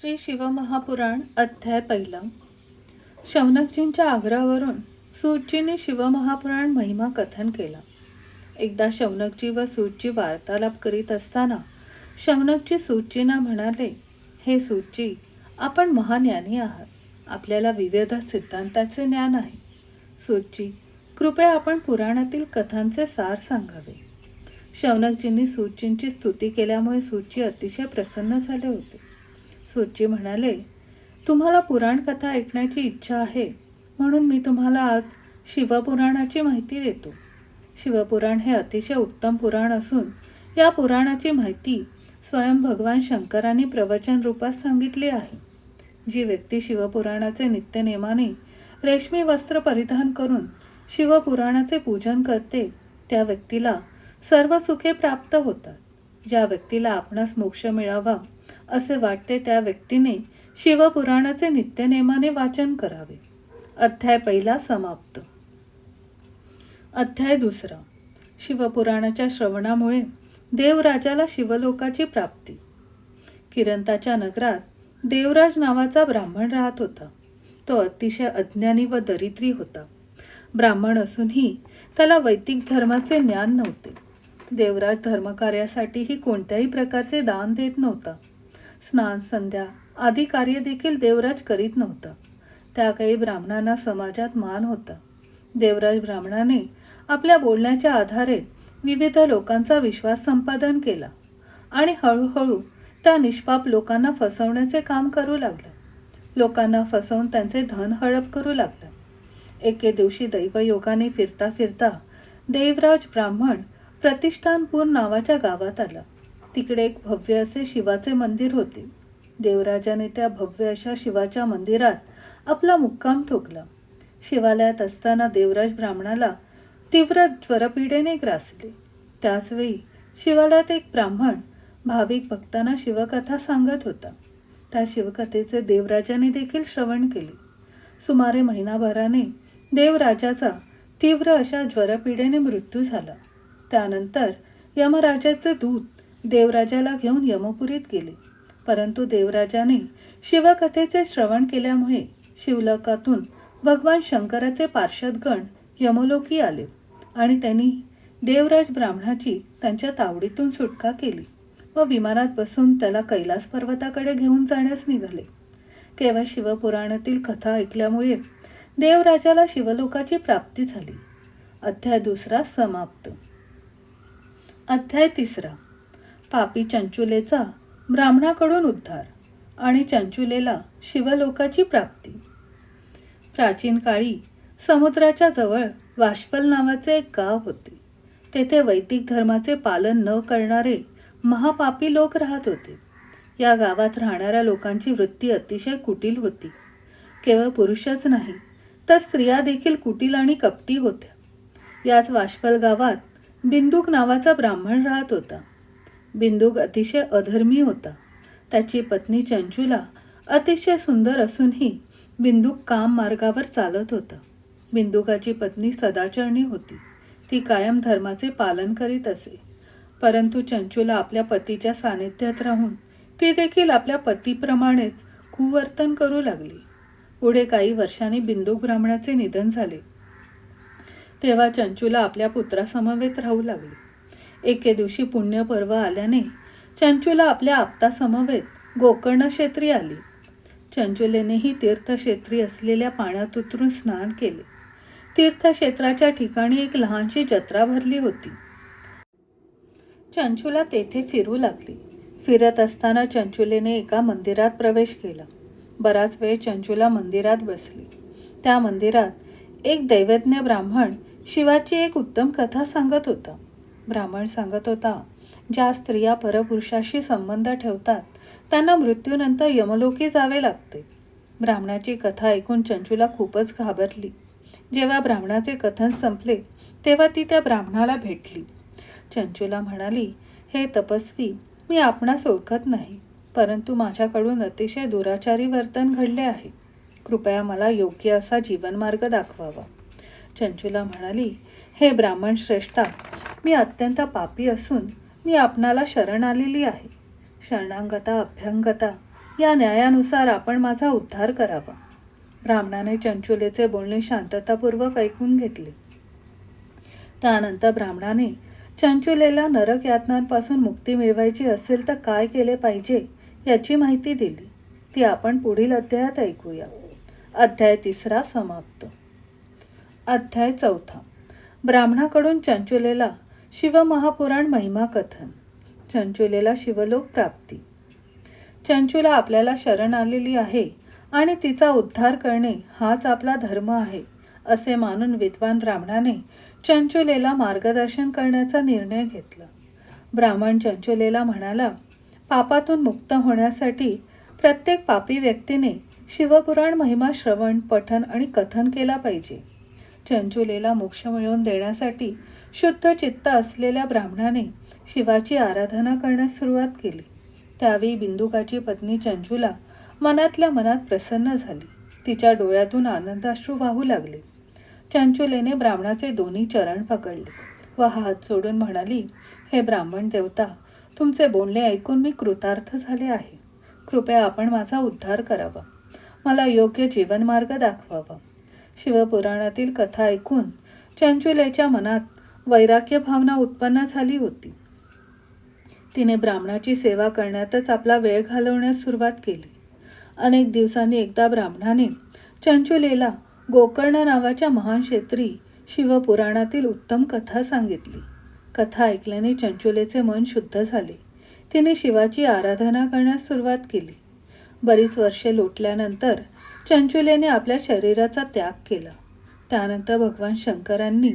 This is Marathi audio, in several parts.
श्री शिवमहापुराण अध्याय पहिला. शौनकजींच्या आग्रहावरून सूतजीने शिवमहापुराण महिमा कथन केला. एकदा शौनकजी व सूतजी वार्तालाप करीत असताना शौनकजी सूतजींना म्हणाले हे सूतजी आपण महाज्ञानी आहात. आपल्याला विविध सिद्धांताचे ज्ञान आहे. सूतजी कृपया आपण पुराणातील कथांचे सार सांगावे. शौनकजींनी सूतजींची स्तुती केल्यामुळे सूची अतिशय प्रसन्न झाले होते. सूर्जी म्हणाले तुम्हाला पुराण कथा ऐकण्याची इच्छा आहे म्हणून मी तुम्हाला आज शिवपुराणाची माहिती देतो. शिवपुराण हे अतिशय उत्तम पुराण असून या पुराणाची माहिती स्वयं भगवान शंकरांनी प्रवचन रूपात सांगितली आहे. जी व्यक्ती शिवपुराणाचे नित्यनेमाने रेशमी वस्त्र परिधान करून शिवपुराणाचे पूजन करते त्या व्यक्तीला सर्व सुखे प्राप्त होतात. ज्या व्यक्तीला आपणास मोक्ष मिळावा असे वाटते त्या व्यक्तीने शिवपुराणाचे नित्यनेमाने वाचन करावे. अध्याय पहिला समाप्त. अध्याय दुसरा. शिवपुराणाच्या श्रवणामुळे देवराजाला शिवलोकाची प्राप्ती. किरंताच्या नगरात देवराज नावाचा ब्राह्मण राहत होता. तो अतिशय अज्ञानी व दरिद्री होता. ब्राह्मण असूनही त्याला वैदिक धर्माचे ज्ञान नव्हते. देवराज धर्मकार्यासाठीही कोणत्याही प्रकारचे दान देत नव्हता. स्नान संध्या आदी कार्य देखील देवराज करीत नव्हता. त्या काही ब्राह्मणांना समाजात मान होता. देवराज ब्राह्मणाने आपल्या बोलण्याच्या आधारे विविध लोकांचा विश्वास संपादन केला आणि हळूहळू त्या निष्पाप लोकांना फसवण्याचे काम करू लागलं. लोकांना फसवून त्यांचे धन हडप करू लागलं. एके दिवशी दैवयोगाने फिरता फिरता देवराज ब्राह्मण प्रतिष्ठानपूर नावाच्या गावात आला. तिकडे एक भव्य असे शिवाचे मंदिर होते. देवराजाने त्या भव्य अशा शिवाच्या मंदिरात आपला मुक्काम ठोकला. शिवालयात असताना देवराज ब्राह्मणाला तीव्र ज्वरपीडेने ग्रासले. त्याचवेळी शिवालयात एक ब्राह्मण भाविक भक्तांना शिवकथा सांगत होता. त्या शिवकथेचे देवराजाने देखील श्रवण केले. सुमारे महिनाभराने देवराजाचा तीव्र अशा ज्वरपीडेने मृत्यू झाला. त्यानंतर यमराजाचे दूत देवराजाला घेऊन यमपुरीत गेले. परंतु देवराजाने शिवकथेचे श्रवण केल्यामुळे शिवलोकातून भगवान शंकराचे पार्षदगण यमलोकी आले आणि त्यांनी देवराज ब्राह्मणाची त्यांच्या तावडीतून सुटका केली व विमानात बसून त्याला कैलास पर्वताकडे घेऊन जाण्यास निघाले. केवळ शिवपुराणातील कथा ऐकल्यामुळे देवराजाला शिवलोकाची प्राप्ती झाली. अध्याय दुसरा समाप्त. अध्याय तिसरा. पापी चंचुलेचा ब्राह्मणाकडून उद्धार आणि चंचुलेला शिवलोकाची प्राप्ती. प्राचीन काळी समुद्राच्या जवळ वाष्पल नावाचे एक गाव होते. तेथे वैदिक धर्माचे पालन न करणारे महापापी लोक राहत होते. या गावात राहणाऱ्या लोकांची वृत्ती अतिशय कुटील होती. केवळ पुरुषच नाही तर स्त्रिया देखील कुटील आणि कपटी होत्या. याच वाष्पल गावात बिंदुक नावाचा ब्राह्मण राहत होता. बिंदुक अतिशय अधर्मी होता. त्याची पत्नी चंचुला अतिशय सुंदर असूनही बिंदुक काम मार्गावर चालत होता. बिंदुकाची पत्नी सदाचरणी होती. ती कायम धर्माचे पालन करीत असे. परंतु चंचुला आपल्या पतीच्या सानिध्यात राहून ती देखील आपल्या पतीप्रमाणेच कुवर्तन करू लागली. पुढे काही वर्षांनी बिंदू ब्राह्मणाचे निधन झाले. तेव्हा चंचुला आपल्या पुत्रासमवेत राहू लागली. एके दिवशी पुण्यपर्व आल्याने चंचुला आपल्या आप्तासमवेत गोकर्ण क्षेत्री आली. चंचुलेनेही तीर्थक्षेत्री असलेल्या पाण्यात उतरून स्नान केले. तीर्थक्षेत्राच्या ठिकाणी एक लहानशी जत्रा भरली होती. चंचुला तेथे फिरू लागली. फिरत असताना चंचुलेने एका मंदिरात प्रवेश केला. बराच वेळ चंचुला मंदिरात बसली. त्या मंदिरात एक दैवज्ञ ब्राह्मण शिवाची एक उत्तम कथा सांगत होता. ब्राह्मण सांगत होता ज्या स्त्रिया परपुरुषाशी संबंध ठेवतात त्यांना मृत्यूनंतर यमलोकी जावे लागते. ब्राह्मणाची कथा ऐकून चंचूला खूपच घाबरली. जेव्हा ब्राह्मणाचे कथन संपले तेव्हा ती त्या ब्राह्मणाला भेटली. चंचूला म्हणाली हे तपस्वी मी आपणास ओळखत नाही परंतु माझ्याकडून अतिशय दुराचारी वर्तन घडले आहे. कृपया मला योग्य असा जीवनमार्ग दाखवावा. चंचूला म्हणाली हे ब्राह्मण श्रेष्ठा मी अत्यंत पापी असून मी आपणाला शरण आलेली आहे. शरणांगता अभ्यंगता या न्यायानुसार आपण माझा उद्धार करावा. ब्राह्मणाने चंचुलेचे बोलणे शांततापूर्वक ऐकून घेतले. त्यानंतर ब्राह्मणाने चंचुलेला नरक यातनांपासून मुक्ती मिळवायची असेल तर काय केले पाहिजे याची माहिती दिली. ती आपण पुढील अध्यायात ऐकूया. अध्याय तिसरा समाप्त. अध्याय चौथा. ब्राह्मणाकडून चंचुलेला शिवमहापुराण महिमा कथन. चंचुलेला शिवलोक प्राप्ती. चंचुला आपल्याला शरण आलेली आहे आणि तिचा उद्धार करणे हाच आपला धर्म आहे असे मानून विद्वान ब्राह्मणाने चंचुलेला मार्गदर्शन करण्याचा निर्णय घेतला. ब्राह्मण चंचुलेला म्हणाला पापातून मुक्त होण्यासाठी प्रत्येक पापी व्यक्तीने शिवपुराण महिमा श्रवण पठन आणि कथन केला पाहिजे. चंचुलेला मोक्ष मिळवून देण्यासाठी शुद्ध चित्त असलेल्या ब्राह्मणाने शिवाची आराधना करण्यास सुरुवात केली. त्यावेळी बिंदुकाची पत्नी चंचुला मनातल्या मनात प्रसन्न झाली. तिच्या डोळ्यातून आनंदाश्रू वाहू लागले. चंचुलेने ब्राह्मणाचे दोन्ही चरण पकडले व हात सोडून म्हणाली हे ब्राह्मण देवता तुमचे बोलणे ऐकून मी कृतार्थ झाले आहे. कृपया आपण माझा उद्धार करावा. मला योग्य जीवनमार्ग दाखवावा. शिवपुराणातील कथा ऐकून चंचुलेच्या मनात वैराग्य भावना उत्पन्न झाली होती. तिने ब्राह्मणाची सेवा करण्यातच आपला वेळ घालवण्यास सुरुवात केली. अनेक दिवसांनी एकदा ब्राह्मणाने चंचुलेला गोकर्ण नावाच्या महान क्षेत्री शिवपुराणातील उत्तम कथा सांगितली. कथा ऐकल्याने चंचुलेचे मन शुद्ध झाले. तिने शिवाची आराधना करण्यास सुरुवात केली. बरीच वर्षे लोटल्यानंतर चंचुलेने आपल्या शरीराचा त्याग केला. त्यानंतर भगवान शंकरांनी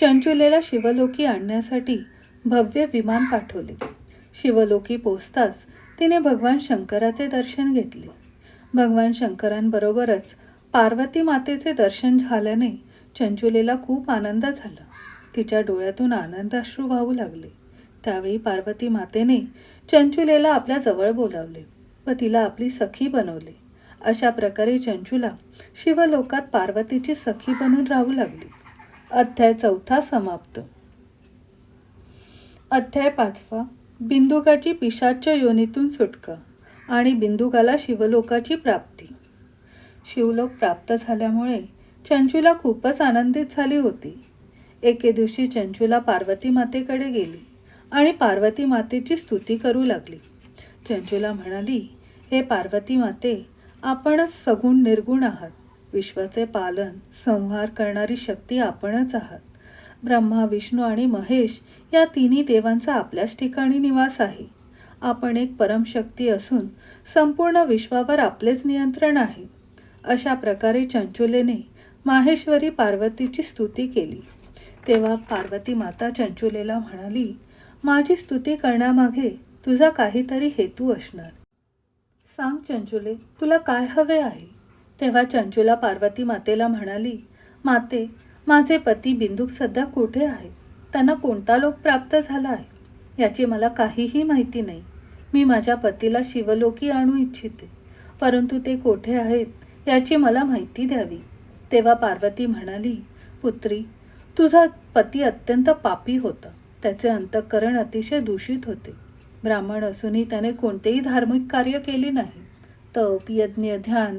चंचुलेला शिवलोकी आणण्यासाठी भव्य विमान पाठवले. शिवलोकी पोचताच तिने भगवान शंकराचे दर्शन घेतले. भगवान शंकरांबरोबरच पार्वती मातेचे दर्शन झाल्याने चंचुलेला खूप आनंद झाला. तिच्या डोळ्यातून आनंदाश्रू वाहू लागले. त्यावेळी पार्वती मातेने चंचुलेला आपल्या जवळ बोलावले व तिला आपली सखी बनवले. अशा प्रकारे चंचूला शिवलोकात पार्वतीची सखी बनून राहू लागली. अध्याय चौथा समाप्त. अध्याय पाचवा. बिंदुकाची पिशाच्या योनीतून सुटका आणि बिंदुकाला शिवलोकाची प्राप्ती. शिवलोक प्राप्त झाल्यामुळे चंचुला खूपच आनंदित झाली होती. एके दिवशी चंचुला पार्वती मातेकडे गेली आणि पार्वती मातेची स्तुती करू लागली. चंचुला म्हणाली हे पार्वती माते आपणच सगुण निर्गुण आहात. विश्वाचे पालन संहार करणारी शक्ती आपणच आहात. ब्रह्मा विष्णू आणि महेश या तिन्ही देवांचा आपल्याच ठिकाणी निवास आहे. आपण एक परमशक्ती असून संपूर्ण विश्वावर आपलेच नियंत्रण आहे. अशा प्रकारे चंचुलेने माहेश्वरी पार्वतीची स्तुती केली. तेव्हा पार्वती माता चंचुलेला म्हणाली माझी स्तुती करण्यामागे तुझा काहीतरी हेतू असणार. सांग चंचुले तुला काय हवे आहे? तेव्हा चंचुला पार्वती मातेला म्हणाली माते माझे पती बिंदूक सध्या कुठे आहे त्यांना कोणता लोक प्राप्त झाला आहे? याची मला काहीही माहिती नाही. मी माझ्या पतीला शिवलोकी आणू इच्छिते. परंतु ते कोठे आहेत याची मला माहिती द्यावी. तेव्हा पार्वती म्हणाली पुत्री तुझा पती अत्यंत पापी होता. त्याचे अंतःकरण अतिशय दूषित होते. ब्राह्मण असूनही त्याने कोणतेही धार्मिक कार्य केले नाही. तप यज्ञ ध्यान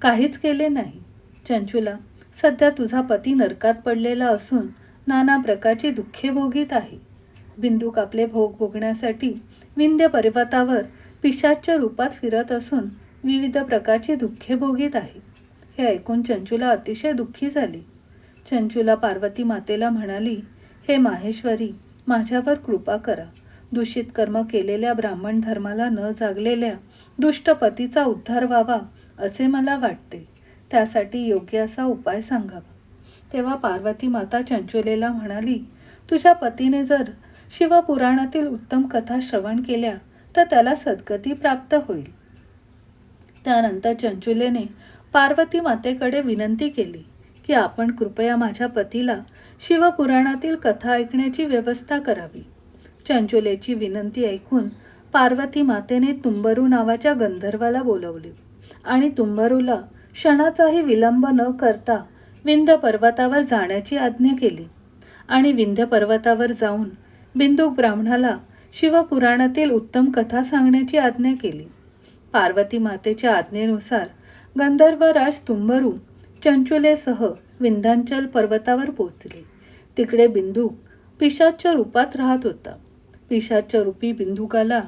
काहीच केले नाही. चंचुला सध्या तुझा पती नरकात पडलेला असून नाना प्रकारची दुःखे भोगीत आहे. बिंदूक आपले भोग भोगण्यासाठी विंध्य पर्वतावर पिशाच्या रूपात फिरत असून विविध प्रकारची दुःखे भोगीत आहे. हे ऐकून चंचुला अतिशय दुःखी झाली. चंचुला पार्वती मातेला म्हणाली हे माहेश्वरी माझ्यावर कृपा करा. दूषित कर्म केलेल्या ब्राह्मण धर्माला न जागलेल्या दुष्ट पतीचा उद्धार व्हावा असे मला वाटते. त्यासाठी योग्य असा उपाय सांगावा. तेव्हा पार्वती माता चंचुलेला म्हणाली तुझ्या पतीने जर शिवपुराणातील उत्तम कथा श्रवण केल्या तर त्याला सद्गती प्राप्त होईल. त्यानंतर चंचुलेने पार्वती मातेकडे विनंती केली की आपण कृपया माझ्या पतीला शिवपुराणातील कथा ऐकण्याची व्यवस्था करावी. चंचुलेची विनंती ऐकून पार्वती मातेने तुंबरू नावाच्या गंधर्वाला बोलवले. आणि तुंबरूला क्षणाचाही विलंब न करता विंध्य पर्वतावर जाण्याची आज्ञा केली. आणि विंध्य पर्वतावर जाऊन बिंदुक ब्राह्मणाला शिवपुराणातील उत्तम कथा सांगण्याची आज्ञा केली. पार्वती मातेच्या आज्ञेनुसार गंधर्वराज तुंबरू चंचुलेसह विंध्याचल पर्वतावर पोचले तिकडे बिंदू पिशाच्या रूपात राहत होता. पिशाच्या रूपी बिंदुकाला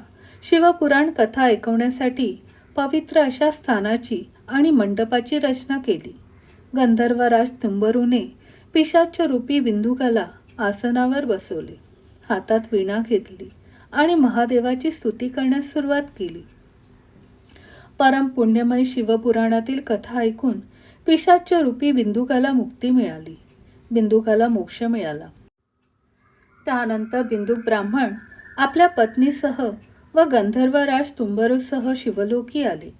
शिवपुराण कथा ऐकवण्यासाठी पवित्र अशा स्थानाची आणि मंडपाची रचना केली. गंधर्वराज तुंबरूने पिशाच्या रूपी बिंदुकाला आसनावर बसवले. हातात वीणा घेतली आणि महादेवाची स्तुती करण्यास सुरुवात केली. परम पुण्यमय शिवपुराणातील कथा ऐकून पिशाच्या रूपी बिंदुकाला मुक्ती मिळाली. बिंदुकाला मोक्ष मिळाला. त्यानंतर बिंदू ब्राह्मण आपल्या पत्नीसह व गंधर्वराज तुंबरूसह शिवलोकी आले.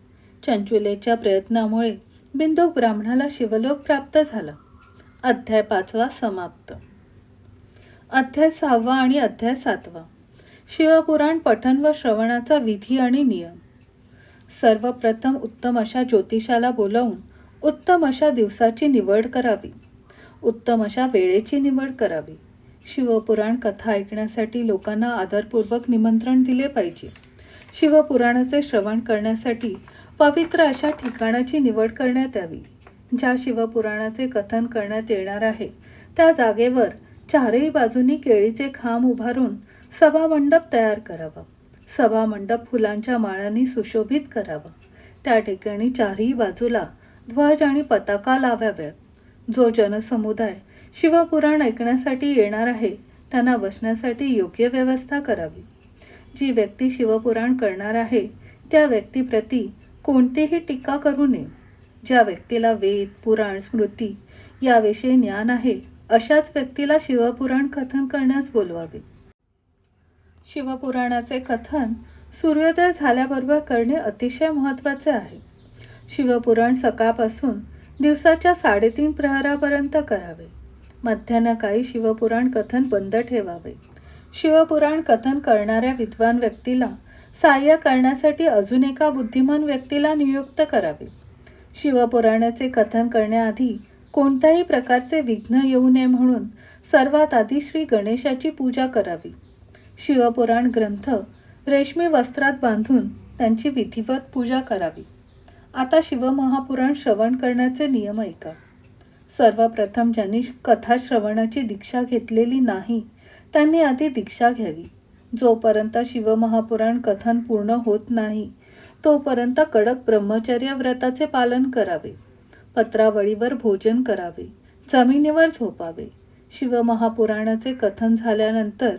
चंचुलेच्या प्रयत्नामुळे बिंदू ब्राह्मणाला शिवलोक प्राप्त झाला. अध्याय पाचवा समाप्त. अध्याय सहावा आणि अध्याय सातवा. शिवपुराण पठण व श्रवणाचा विधी आणि नियम. सर्वप्रथम उत्तम अशा ज्योतिषाला बोलावून उत्तम अशा दिवसाची निवड करावी. उत्तम अशा वेळेची निवड करावी. शिवपुराण कथा ऐकण्यासाठी लोकांना आदरपूर्वक निमंत्रण दिले पाहिजे. शिवपुराणाचे श्रवण करण्यासाठी पवित्र अशा ठिकाणाची निवड करण्यात यावी. ज्या शिवपुराणाचे कथन करण्यात येणार आहे त्या जागेवर चारही बाजूनी केळीचे खांब उभारून सभामंडप तयार करावा. सभामंडप फुलांच्या माळांनी सुशोभित करावा. त्या ठिकाणी चारही बाजूला ध्वज आणि पताका लावाव्यात. जो जनसमुदाय शिवपुराण ऐकण्यासाठी येणार आहे त्यांना बसण्यासाठी योग्य व्यवस्था करावी. जी व्यक्ती शिवपुराण करणार आहे त्या व्यक्तीप्रती कोणतीही टीका करू नये. ज्या व्यक्तीला वेद पुराण स्मृती याविषयी ज्ञान आहे अशाच व्यक्तीला शिवपुराण कथन करण्यास बोलवावे. शिवपुराणाचे कथन सूर्योदय झाल्याबरोबर करणे अतिशय महत्त्वाचे आहे. शिवपुराण सकाळपासून दिवसाच्या साडेतीन प्रहरापर्यंत करावे. मध्यान्हकाळी शिवपुराण कथन बंद ठेवावे. शिवपुराण कथन करणाऱ्या विद्वान व्यक्तीला सहाय्य करण्यासाठी अजून एका बुद्धिमान व्यक्तीला नियुक्त करावे. शिवपुराणाचे कथन करण्याआधी कोणत्याही प्रकारचे विघ्न येऊ नये म्हणून सर्वात आधी श्री गणेशाची पूजा करावी. शिवपुराण ग्रंथ रेशमी वस्त्रात बांधून त्यांची विधिवत पूजा करावी. आता शिवमहापुराण श्रवण करण्याचे नियम ऐका. सर्वप्रथम ज्यांनी कथा श्रवणाची दीक्षा घेतलेली नाही त्यांनी आधी दीक्षा घ्यावी. जोपर्यंत शिवमहापुराण कथन पूर्ण होत नाही तोपर्यंत कडक ब्रह्मचर्य व्रताचे पालन करावे. पत्रावळीवर भोजन करावे जमिनीवर झोपावे. शिवमहापुराणाचे कथन झाल्यानंतर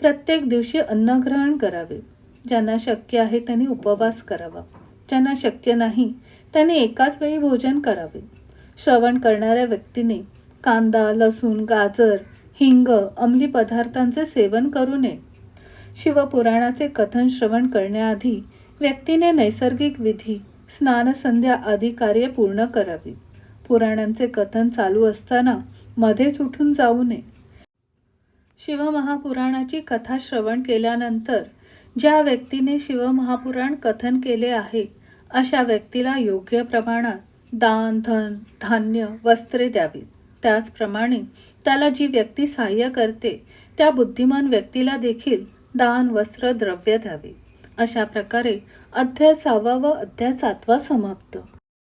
प्रत्येक दिवशी अन्नग्रहण करावे. ज्यांना शक्य आहे त्यांनी उपवास करावा. ज्यांना शक्य नाही त्यांनी एकाच वेळी भोजन करावे. श्रवण करणाऱ्या व्यक्तीने कांदा लसूण गाजर हिंग अंमली पदार्थांचे सेवन करू नये. शिवपुराणाचे कथन श्रवण करण्याआधी व्यक्तीने नैसर्गिक विधी स्नानसंध्या आदी कार्य पूर्ण करावी. पुराणांचे कथन चालू असताना मध्येच उठून जाऊ नये. शिवमहापुराणाची कथा श्रवण केल्यानंतर ज्या व्यक्तीने शिवमहापुराण कथन केले आहे अशा व्यक्तीला योग्य प्रमाणात दान धन धान्य वस्त्रे द्यावीत. त्याचप्रमाणे त्याला जी व्यक्ती सहाय्य करते त्या बुद्धिमान व्यक्तीला देखील दान वस्त्र द्रव्य द्यावे. अशा प्रकारे अध्याय सहावा व अध्याय सातवा समाप्त.